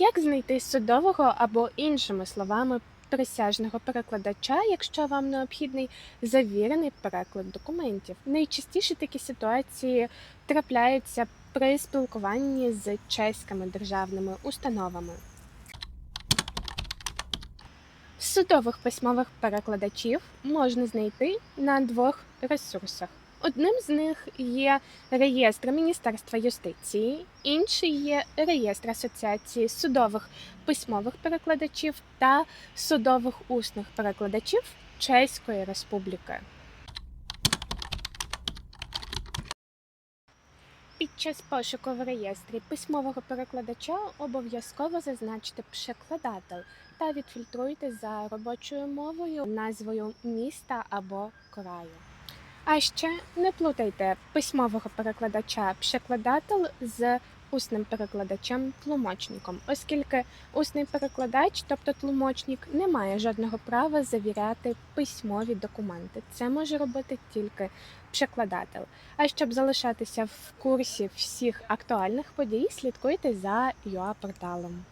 Як знайти судового або іншими словами присяжного перекладача, якщо вам необхідний завірений переклад документів? Найчастіше такі ситуації трапляються при спілкуванні з чеськими державними установами. Судових письмових перекладачів можна знайти на двох ресурсах. Одним з них є реєстр Міністерства юстиції, інший є реєстр Асоціації судових письмових перекладачів та судових усних перекладачів Чеської Республіки. Під час пошуку в реєстрі письмового перекладача обов'язково зазначте «Przekладатель» та відфільтруйте за робочою мовою назвою міста або краю. А ще не плутайте письмового перекладача «Przekладатель» з усним перекладачем тлумачником, оскільки усний перекладач, тобто тлумачник, не має жодного права завіряти письмові документи. Це може робити тільки «Przekладатель». А щоб залишатися в курсі всіх актуальних подій, слідкуйте за ЮА порталом.